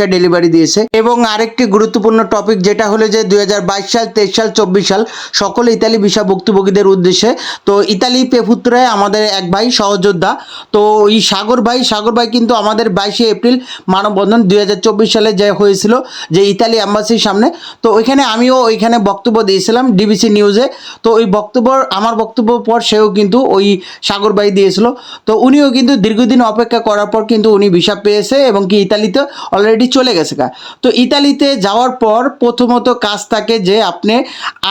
Visa delivery দিয়েছে। এবং আরেকটি গুরুত্বপূর্ণ টপিক যেটা হলো যে দুই হাজার বাইশ সাল, তেইশ সাল, চব্বিশ সাল সকল ইতালি ভিসা ভুক্তভোগীদের উদ্দেশ্যে। তো ইতালি পেপুত্রায় আমাদের এক ভাই সহযোদ্ধা। তো এই সাগর ভাই সাগর ভাই কিন্তু আমাদের বাইশে এপ্রিল মানববন্ধন দুই হাজার চব্বিশ সালে যে হয়েছিল, যে ইতালি অ্যাম্বাসির সামনে। তো ওইখানে আমিও ওইখানে বক্তব্য দিয়েছিলাম ডিবিসি নিউজে তো ওই বক্তব্য, আমার বক্তব্য পর সেও কিন্তু ওই সাগর ভাই দিয়েছিল। তো উনিও কিন্তু দীর্ঘদিন অপেক্ষা করার পর কিন্তু উনি ভিসা পেয়েছে এবং কি ইতালিতে অলরেডি চলে গেছে গা। তো ইতালিতে যাওয়ার পর প্রথমত কাজ থাকে যে আপনি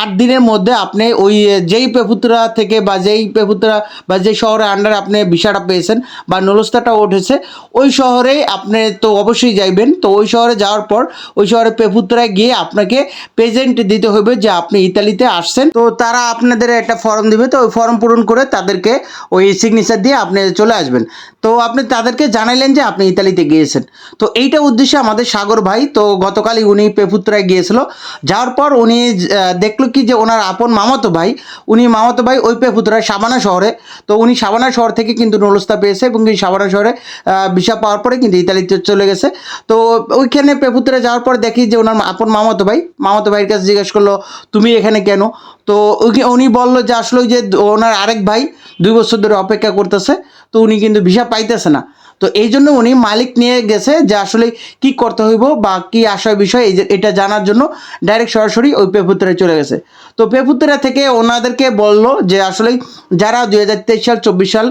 আট দিনের মধ্যে আপনি ওই যেই পেপুত্রা থেকে বা যেই পেপুত্রা বা যেই শহরে আন্ডার আপনি ভিসাটা পেয়েছেন বা নলস্তাটা উঠেছে, ওই শহরে আপনি তো অবশ্যই যাইবেন। তো ওই শহরে যাওয়ার পর ওই শহরে পেপুত্রায় গিয়ে আপনাকে প্রেজেন্ট দিতে হবে যে আপনি ইতালিতে আসছেন। তো তারা আপনাদের একটা ফর্ম দিবে, তো ওই ফর্ম পূরণ করে তাদেরকে ওই সিগনেচার দিয়ে আপনি চলে আসবেন। তো আপনি তাদেরকে জানাইলেন যে আপনি ইতালিতে গিয়েছেন। তো এইটা উদ্দেশ্যে আমাদের সাগর ভাই, তো গতকালই উনি পেপুত্রায় গিয়েছিল। যাওয়ার পর উনি দেখল কি যে ওনার আপন মামাতো ভাই, উনি মামাতো ভাই ওই পেপুত্রায় সাবানা শহরে। তো উনি সাবানা শহর থেকে কিন্তু নলস্তা পেয়েছে এবং সাবানা শহরে ভিসা পাওয়ার পরে কিন্তু ইতালিতে চলে গেছে। তো ওইখানে পেপুত্রায় যাওয়ার পর দেখি যে ওনার আপন মামাতো ভাই, মামাতো ভাইয়ের কাছে জিজ্ঞেস করল, তুমি এখানে কেন? তো উনি বলল যে আসলে যে ওনার আরেক ভাই দুই বছর ধরে অপেক্ষা করতেছে, তো উনি কিন্তু ভিসা পাইতেছে না। তো এই জন্য উনি মালিক নিয়ে গেছে যে আসলে কি করতে হইব বা কি আসার বিষয় এটা জানার জন্য ডাইরেক্ট সরাসরি ওই পেপুত্রে চলে গেছে। তো পেপুত্রা থেকে ওনাদেরকে বলল যে আসলে যারা দুই হাজার তেইশ সাল, চব্বিশ সাল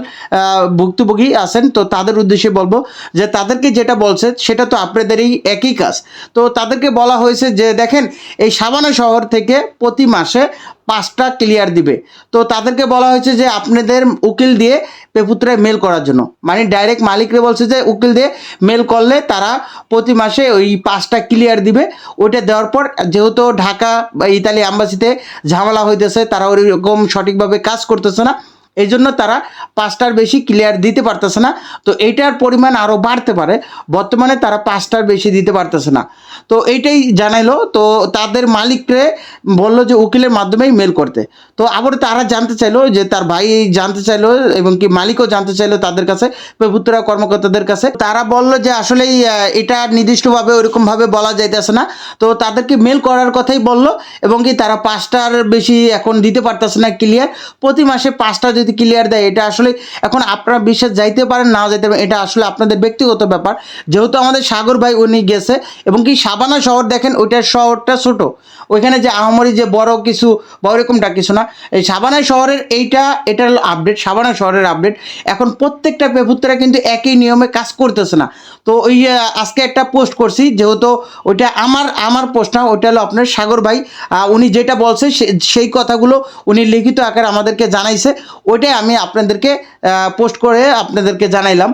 ভুক্তভোগী আছেন, তো তাদের উদ্দেশ্যে বলব যে তাদেরকে যেটা বলছে সেটা তো আপনাদেরই একই কাজ। তো তাদেরকে বলা হয়েছে যে দেখেন, এই সাবানা শহর থেকে প্রতি মাসে পাঁচটা ক্লিয়ার দিবে। তো তাদেরকে বলা হয়েছে যে আপনাদের উকিল দিয়ে পেপুত্রায় মেল করার জন্য। মানে ডাইরেক্ট মালিকরে বলছে যে উকিল দিয়ে মেল করলে তারা প্রতি মাসে ওই পাঁচটা ক্লিয়ার দিবে। ওইটা দেওয়ার পর যেহেতু ঢাকা বা ইতালি অ্যাম্বাসিতে ঝামেলা হইতেছে, তারা ওইরকম সঠিকভাবে কাজ করতেছে না এই জন্য তারা পাঁচটার বেশি ক্লিয়ার দিতে পারতেছে না। তো এইটার পরিমাণ আরও বাড়তে পারে, বর্তমানে তারা পাঁচটার বেশি দিতে পারতেছে না। তো এইটাই জানাইলো, তো তাদের মালিককে বলল যে উকিলের মাধ্যমেই মেল করতে। তো আবার তারা জানতে চাইলো যে তার ভাই জানতে চাইলো এবং কি মালিকও জানতে চাইলো তাদের কাছে প্রভুত্রা কর্মকর্তাদের কাছে। তারা বলল যে আসলেই আহ, এটা নির্দিষ্টভাবে ওইরকমভাবে বলা যাইতেছে না। তো তাদেরকে মেল করার কথাই বলল এবং কি তারা পাঁচটার বেশি এখন দিতে পারতেছে না ক্লিয়ার প্রতি মাসে পাঁচটা যদি ক্লিয়ার দেয় এটা আসলে এখন আপনারা বিশ্বাস যাইতে পারেন না যাইতে পারেন এটা আসলে আপনাদের ব্যক্তিগত ব্যাপার। যেহেতু আমাদের সাগর ভাই উনি গেছে এবং কি সাবানা শহর দেখেন ওইটার শহরটা ছোট। ওইখানে যে আহামরি যে বড় কিছু বা ওইরকমটা কিছু না। সাবানা শহরের এইটা এটা আপডেট সাবানা শহরের আপডেট এখন প্রত্যেকটা পেপুত্রা কিন্তু একই নিয়মে কাজ করতেছে না। তো ওই আজকে একটা পোস্ট করছি, যেহেতু ওইটা আমার আমার পোস্ট না, ওইটা হলো আপনার সাগর ভাই। উনি যেটা বলছে সেই কথাগুলো উনি লিখিত আকারে আমাদেরকে জানাইছে। ওইটাই আমি আপনাদেরকে পোস্ট করে আপনাদেরকে জানাইলাম।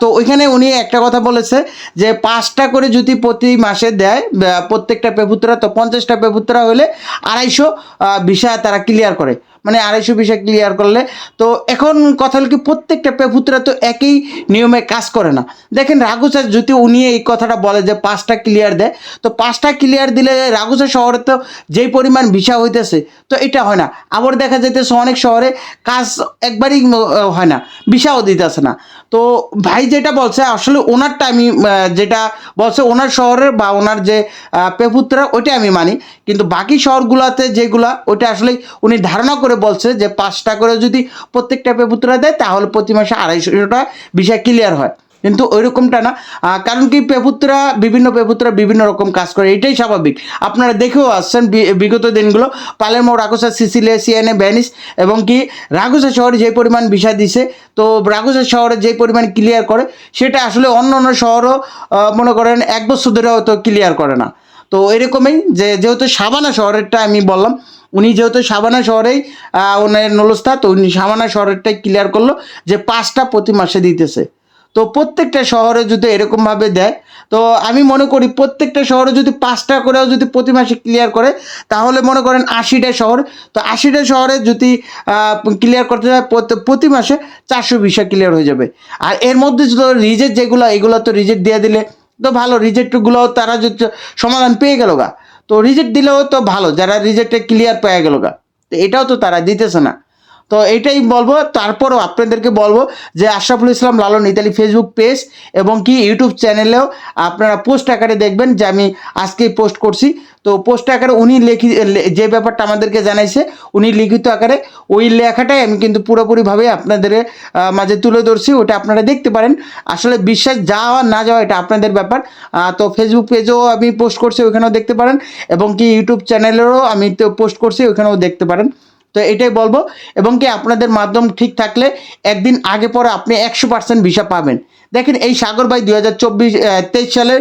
তো ওইখানে উনি একটা কথা বলেছে যে, পাঁচটা করে যদি প্রতি মাসে দেয় প্রত্যেকটা পেপুত্রা, তো পঞ্চাশটা পেপুত্রা হলে আড়াইশো বিষয় তারা ক্লিয়ার করে। মানে আড়াইশো ভিসা ক্লিয়ার করলে। তো এখন কথা হলো কি, প্রত্যেকটা পেপুতরা তো একই নিয়মে কাজ করে না। দেখেন রাঘু স্যার যদি উনি এই কথাটা বলে যে পাঁচটা ক্লিয়ার দেয়, তো পাঁচটা ক্লিয়ার দিলে রাঘু স্যার শহরে তো যেই পরিমাণ ভিসা হইতেছে, তো এটা হয় না। আবার দেখা যাইতেছে অনেক শহরে কাজ একবারই হয় না ভিসাও দিতেছে না। তো ভাই যেটা বলছে, আসলে ওনার আমি যেটা বলছে ওনার শহরের বা ওনার যে পেপুত্রা ওইটা আমি মানি। কিন্তু বাকি শহরগুলোতে যেগুলা, ওইটা আসলে উনি ধারণা করে বলছে যে পাঁচটা করে যদি প্রত্যেকটা পেপুত্রা দেয়, তাহলে প্রতি মাসে আড়াইশোটা বিষয় ক্লিয়ার হয়। কিন্তু ওইরকমটা না। কারণ কি পেপুত্রা, বিভিন্ন পেপুত্রা বিভিন্ন রকম কাজ করে, এটাই স্বাভাবিক। আপনারা দেখেও আসছেন বিগত দিনগুলো। পালেরমো রাগোসা সিসিলিয়া সিয়ানে ভ্যানিস এবং কি রাগোসা শহরে যে পরিমাণ ভিসা দিছে, তো রাগোসা শহরে যে পরিমাণ ক্লিয়ার করে, সেটা আসলে অন্য অন্য শহরও মনে করেন এক বছর ধরে হয়তো ক্লিয়ার করে না। তো এরকমই যে, যেহেতু সাবানা শহরেরটা আমি বললাম, উনি যেহেতু সাবানা শহরেই ওনার নলস্তা তো উনি সাবানা শহরেরটাই ক্লিয়ার করল যে পাঁচটা প্রতি মাসে দিতেছে। তো প্রত্যেকটা শহরে যদি এরকমভাবে দেয়, তো আমি মনে করি প্রত্যেকটা শহরে যদি পাঁচটা করেও যদি প্রতি মাসে ক্লিয়ার করে, তাহলে মনে করেন আশিটা শহর। তো আশিটা শহরে যদি ক্লিয়ার করতে যায়, প্রতি- মাসে চারশো বিশা ক্লিয়ার হয়ে যাবে। আর এর মধ্যে রিজেক্ট যেগুলো, এগুলো তো রিজেক্ট দিয়ে দিলে তো ভালো, রিজেক্টগুলো তারা যদি সমাধান পেয়ে গেল গা। তো রিজেক্ট দিলেও তো ভালো, যারা রিজেক্টে ক্লিয়ার পেয়ে গেল গা। তো এটাও তো তারা দিতেছে না। তো এটাই বলব। তারপরও আপনাদেরকে বলব যে Ashraful Islam Lalon Italy Facebook page এবং কি ইউটিউব চ্যানেলেও আপনারা পোস্ট আকারে দেখবেন যে আমি আজকেই পোস্ট করছি। তো পোস্ট আকারে উনি লেখি যে ব্যাপারটা আমাদেরকে জানাইছে, উনি লিখিত আকারে ওই লেখাটাই আমি কিন্তু পুরোপুরিভাবে আপনাদের মাঝে তুলে ধরছি, ওটা আপনারা দেখতে পারেন। আসলে বিশ্বাস যাওয়া না যাওয়া এটা আপনাদের ব্যাপার। তো ফেসবুক পেজেও আমি পোস্ট করছি, ওইখানেও দেখতে পারেন এবং কি ইউটিউব চ্যানেলেরও আমি তো পোস্ট করছি, ওইখানেও দেখতে পারেন। তো এটাই বলব। এবং কি আপনাদের মাধ্যম ঠিক থাকলে একদিন আগে পরে আপনি একশো পার্সেন্ট ভিসা পাবেন। দেখেন এই সাগর ভাই দুই হাজার চব্বিশ তেইশ সালের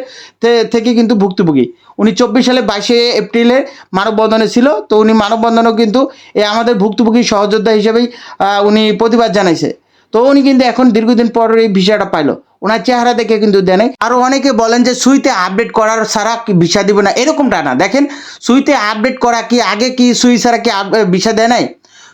থেকে কিন্তু ভুক্তভোগী। উনি চব্বিশ সালে বাইশে এপ্রিলে মানববন্ধনে ছিল। তো উনি মানববন্ধনেও কিন্তু এই আমাদের ভুক্তভোগী সহযোদ্ধা হিসেবেই উনি প্রতিবাদ জানাইছে। তো উনি কিন্তু এখন দীর্ঘদিন পর এই ভিসাটা পাইলো। ওনার চেহারা দেখে কিন্তু দেয় নাই। আরও অনেকে বলেন যে, সুইতে আপডেট করার সারা কি ভিসা দিব না? এরকমটা না। দেখেন, সুইতে আপডেট করা কি, আগে কি সুই ছাড়া কি ভিসা দেয় নাই?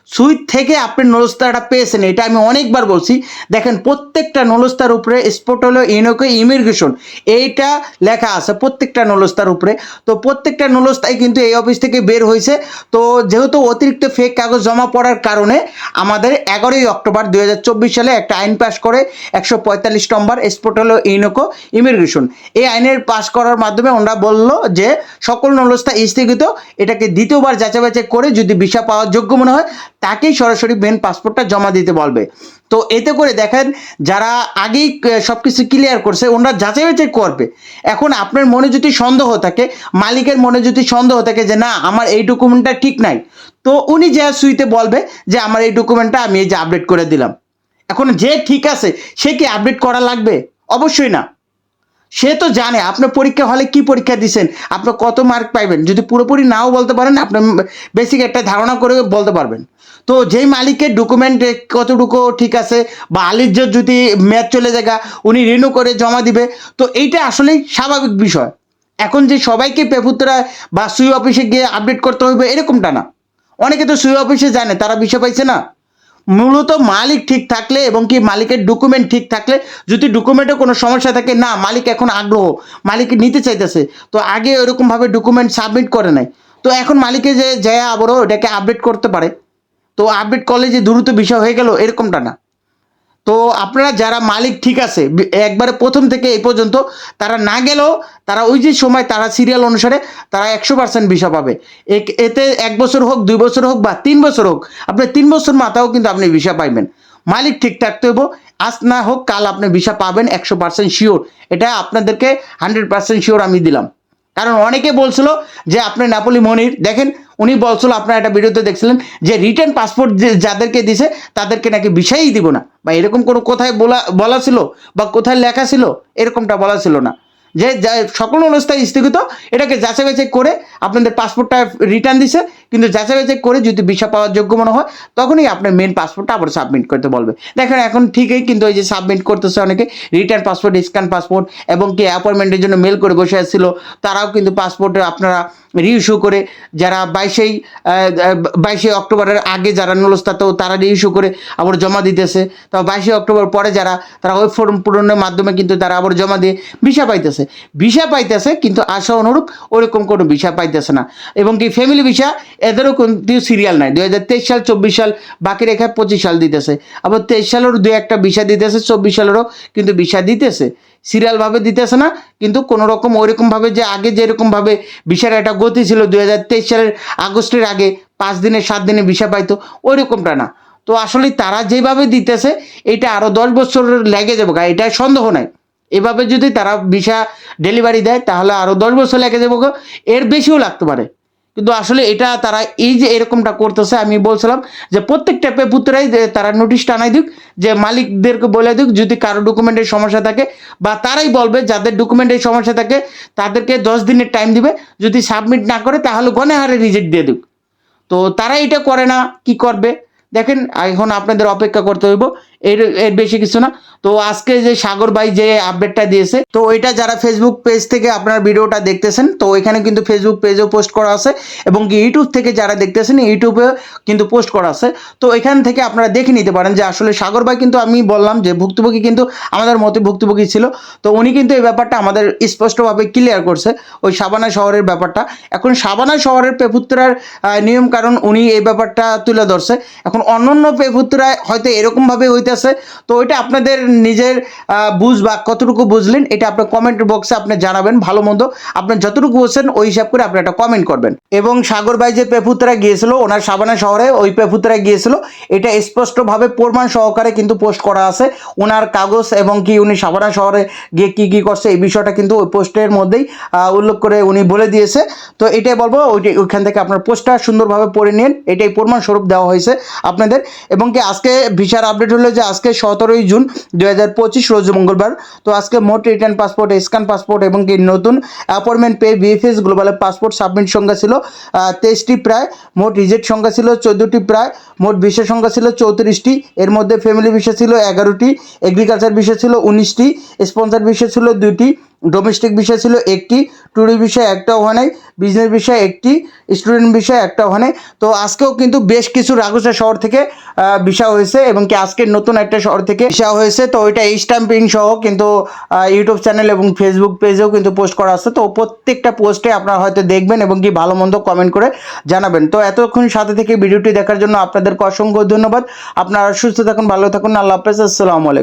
সুইট থেকে আপনি নলস্তাটা পেয়েছেন, এটা আমি অনেকবার বলছি। দেখেন, প্রত্যেকটা নলস্তার উপরে স্পট হলো ইনোকে ইমিগ্রেশন। এইটা লেখা আছে প্রত্যেকটা নলস্তার উপরে। তো প্রত্যেকটা নলস্তায় কিন্তু এই অফিস থেকে বের হয়েছে। তো যেহেতু অতিরিক্ত ফেক কাগজ জমা পড়ার কারণে আমাদের এগারোই অক্টোবর দুই হাজার চব্বিশ সালে একটা আইন পাস করে একশো পঁয়তাল্লিশ নম্বর স্পট হলো ইনোকো ইমিগ্রেশন। এই আইনের পাস করার মাধ্যমে ওনারা বলল যে সকল নলস্তা স্থগিত, এটাকে দ্বিতীয়বার যাচাই বাছাই করে যদি ভিসা পাওয়ার যোগ্য মনে হয় তাকেই সরাসরি মেন পাসপোর্টটা জমা দিতে বলবে। তো এতে করে দেখেন, যারা আগেই সব কিছু ক্লিয়ার করছে, ওনারা যাচাই বাছাই করবে। এখন আপনার মনে যদি সন্দেহ থাকে, মালিকের মনে যদি সন্দেহ থাকে যে না, আমার এই ডকুমেন্টটা ঠিক নাই, তো উনি যে সুইতে বলবে যে আমার এই ডকুমেন্টটা আমি এই যে আপডেট করে দিলাম। এখন যে ঠিক আছে, সে কি আপডেট করা লাগবে? অবশ্যই না। সে তো জানে, আপনার পরীক্ষা হলে কি পরীক্ষা দিচ্ছেন আপনি কত মার্ক পাইবেন, যদি পুরোপুরি নাও বলতে পারেন, আপনি বেসিক একটা ধারণা করে বলতে পারবেন। তো যেই মালিকের ডকুমেন্ট কতটুকু ঠিক আছে বা আলির যদি ম্যাচ চলে জায়গা উনি রিনিউ করে জমা দিবে, তো এইটা আসলেই স্বাভাবিক বিষয়। এখন যে সবাইকে পেপুত্রা বা সুই অফিসে গিয়ে আপডেট করতে হবে এরকমটা না। অনেকে তো সুই অফিসে জানে তারা বিষয় পাইছে না। মূলত মালিক ঠিক থাকলে এবং কি মালিকের ডকুমেন্ট ঠিক থাকলে, যদি ডকুমেন্টে কোনো সমস্যা থাকে, না, মালিক এখন আগ্রহ, মালিক নিতে চাইতেছে, তো আগে ওরকমভাবে ডকুমেন্ট সাবমিট করে নাই। তো এখন মালিকে যে যায় আবারও এটাকে আপডেট করতে পারে। তো আপডেট করলে যে দ্রুত বিষয় হয়ে গেল, এরকমটা না। তো আপনারা যারা মালিক ঠিক আছে একবারে প্রথম থেকে এই পর্যন্ত, তারা না গেলেও তারা ওই যে সময় তারা সিরিয়াল অনুসারে তারা একশো পার্সেন্ট ভিসা পাবে। এতে এক বছর হোক, দুই বছর হোক বা তিন বছর হোক, আপনি তিন বছর মাথাও কিন্তু আপনি ভিসা পাইবেন। মালিক ঠিক থাকতে হব আজ না হোক কাল আপনি ভিসা পাবেন একশো পার্সেন্ট শিওর এটা আপনাদেরকে হান্ড্রেড পার্সেন্ট শিওর আমি দিলাম। কারণ অনেকে বলছিল যে আপনি নাপলি মনির, দেখেন উনি বলছিল, আপনার একটা ভিডিওতে দেখছিলেন যে রিটার্ন পাসপোর্ট যাদেরকে দিছে, তাদেরকে নাকি বিষয়ই দিব না। বা এরকম কোনো কোথায় বলা বলা ছিল বা কোথায় লেখা ছিল, এরকমটা বলা ছিল না। যে সকল অবস্থায় স্থগিত, এটাকে যাচাই বাছাই করে আপনাদের পাসপোর্টটা রিটার্ন দিছে। কিন্তু যাচাই বাছাই করে যদি ভিসা পাওয়ার যোগ্য মনে হয়, তখনই আপনার মেন পাসপোর্টটা আবার সাবমিট করতে বলবে। দেখেন, এখন ঠিকই কিন্তু এই যে সাবমিট করতেছে অনেকে রিটার্ন পাসপোর্ট স্ক্যান পাসপোর্ট এবং কি অ্যাপয়েন্টমেন্টের জন্য মেল করে বসে আসছিল, তারাও কিন্তু পাসপোর্টে আপনারা রিইস্যু করে, যারা বাইশেই বাইশে অক্টোবরের আগে যারা নলস্তাতেও তারা রিইস্যু করে আবার জমা দিতেছে। তো বাইশে অক্টোবর পরে যারা, তারা ওয়েব ফর্ম পূরণের মাধ্যমে কিন্তু তারা আবার জমা দিয়ে ভিসা পাইতেছে। ভিসা পাইতেছে, কিন্তু আশা অনুরূপ ওরকম কোনো ভিসা পাইতেছে না। এবং কি ফ্যামিলি ভিসা, এদেরও কিন্তু সিরিয়াল নাই। দুই হাজার তেইশ সাল, চব্বিশ সাল, বাকি রেখা পঁচিশ সাল দিতেছে। আবার তেইশ সালেরও দু একটা ভিসা দিতেছে, চব্বিশ সালেরও কিন্তু ভিসা দিতেছে। সিরিয়ালভাবে দিতেছে না, কিন্তু কোনো রকম ওইরকমভাবে যে আগে যেরকমভাবে ভিসার একটা গতি ছিল, দুই হাজার তেইশ সালের আগস্টের আগে পাঁচ দিনে, সাত দিনে ভিসা পাইতো, ওইরকমটা না। তো আসলে তারা যেভাবে দিতেছে, এটা আরও দশ বছর লেগে যাবে এটা সন্দেহ নাই। এভাবে যদি তারা ভিসা ডেলিভারি দেয়, তাহলে আরও দশ বছর লেগে যাব এর বেশিও লাগতে পারে। কিন্তু আসলে এটা তারা এই যে এরকমটা করতেছে, আমি বলছিলাম যে প্রত্যেকটা পেপুত্রাই তারা নোটিশ টানাই দিক, যে মালিকদেরকে বলে দিক, যদি কারও ডকুমেন্টের সমস্যা থাকে, বা তারাই বলবে যাদের ডকুমেন্টের সমস্যা থাকে, তাদেরকে দশ দিনের টাইম দিবে। যদি সাবমিট না করে, তাহলে গনে হারে রিজেক্ট দিয়ে দিক। তো তারা এটা করে না, কি করবে? দেখেন, এখন আপনাদের অপেক্ষা করতে হইব এর এর বেশি কিছু না। তো আজকে যে সাগর ভাই যে আপডেটটা দিয়েছে, তো ওইটা যারা ফেসবুক পেজ থেকে আপনার ভিডিওটা দেখতেছেন, তো এখানে কিন্তু ফেসবুক পেজেও পোস্ট করা আছে এবং কি ইউটিউব থেকে যারা দেখতেছেন ইউটিউবে কিন্তু পোস্ট করা আছে। তো এখান থেকে আপনারা দেখে নিতে পারেন যে আসলে সাগর ভাই কিন্তু আমি বললাম যে ভুক্তভোগী কিন্তু আমাদের মতে ভুক্তভোগী ছিল। তো উনি কিন্তু এই ব্যাপারটা আমাদের স্পষ্টভাবে ক্লিয়ার করছে, ওই সাবানা শহরের ব্যাপারটা। এখন সাবানা শহরের পেপুত্রার নিয়ম কারণ উনি এই ব্যাপারটা তুলে ধরছে। এখন অন্যান্য পেপুত্রায় হয়তো এরকমভাবে হইতেছে তো ওইটা আপনাদের নিজের বুঝ বা কতটুকু বুঝলেন, এটা আপনার কমেন্ট বক্সে আপনি জানাবেন ভালো মন্দ। আপনার যতটুকু বুঝছেন, ওই হিসাব করে আপনি একটা কমেন্ট করবেন। এবং সাগর ভাই যে পেপুত্রা গিয়েছিল, ওনার সাবানা শহরে ওই পেপুত্রা গিয়েছিল, এটা স্পষ্টভাবে প্রমাণ সহকারে কিন্তু পোস্ট করা আছে। ওনার কাগজ এবং কি উনি সাবানা শহরে গিয়ে কি কি করছে, এই বিষয়টা কিন্তু ওই পোস্টের মধ্যেই উল্লেখ করে উনি বলে দিয়েছে। তো এটাই বলব ওইটাই ওইখান থেকে আপনার পোস্টটা সুন্দরভাবে পড়ে নিন, এটাই প্রমাণ স্বরূপ দেওয়া হয়েছে আপনাদের। এবং কি আজকে ভিসার আপডেট হলো যে আজকে সতেরোই জুন দু হাজার পঁচিশ, রোজ মঙ্গলবার। তো আজকে মোট রিটার্ন পাসপোর্ট, স্ক্যান পাসপোর্ট এবং কি নতুন অ্যাপয়েন্টমেন্ট পে বিএফএস গ্লোবালের পাসপোর্ট সাবমিট সংখ্যা ছিল তেইশটি প্রায়, মোট রিজেক্ট সংখ্যা ছিল চোদ্দোটি প্রায়, মোট বিশ্বের সংখ্যা ছিল চৌত্রিশটি, এর মধ্যে ফ্যামিলি বিষয় ছিল এগারোটি এগ্রিকালচার বিষয় ছিল উনিশটি স্পন্সার বিষয় ছিল দুটি ডোমেস্টিক বিষয় ছিল একটি ট্যুরি বিষয় একটা ওখানে বিজনেস বিষয় একটি স্টুডেন্ট বিষয় একটা ওখানে তো আজকেও কিন্তু বেশ কিছু রাগুসা শহর থেকে বিষয় হয়েছে এবং কি আজকের নতুন একটা শহর থেকে বিষয় হয়েছে। তো ওইটা স্ট্যাম্পিং সহ কিন্তু ইউটিউব চ্যানেল এবং ফেসবুক পেজেও কিন্তু পোস্ট করা আছে। তো প্রত্যেকটা পোস্টে আপনারা হয়তো দেখবেন এবং কি ভালো মন্দ কমেন্ট করে জানাবেন। তো এতক্ষণ সাথে থেকে ভিডিওটি দেখার জন্য আপনাদেরকে অসংখ্য ধন্যবাদ। আপনারা সুস্থ থাকুন, ভালো থাকুন। আল্লাহ হাফেজ। আসসালামু আলাইকুম।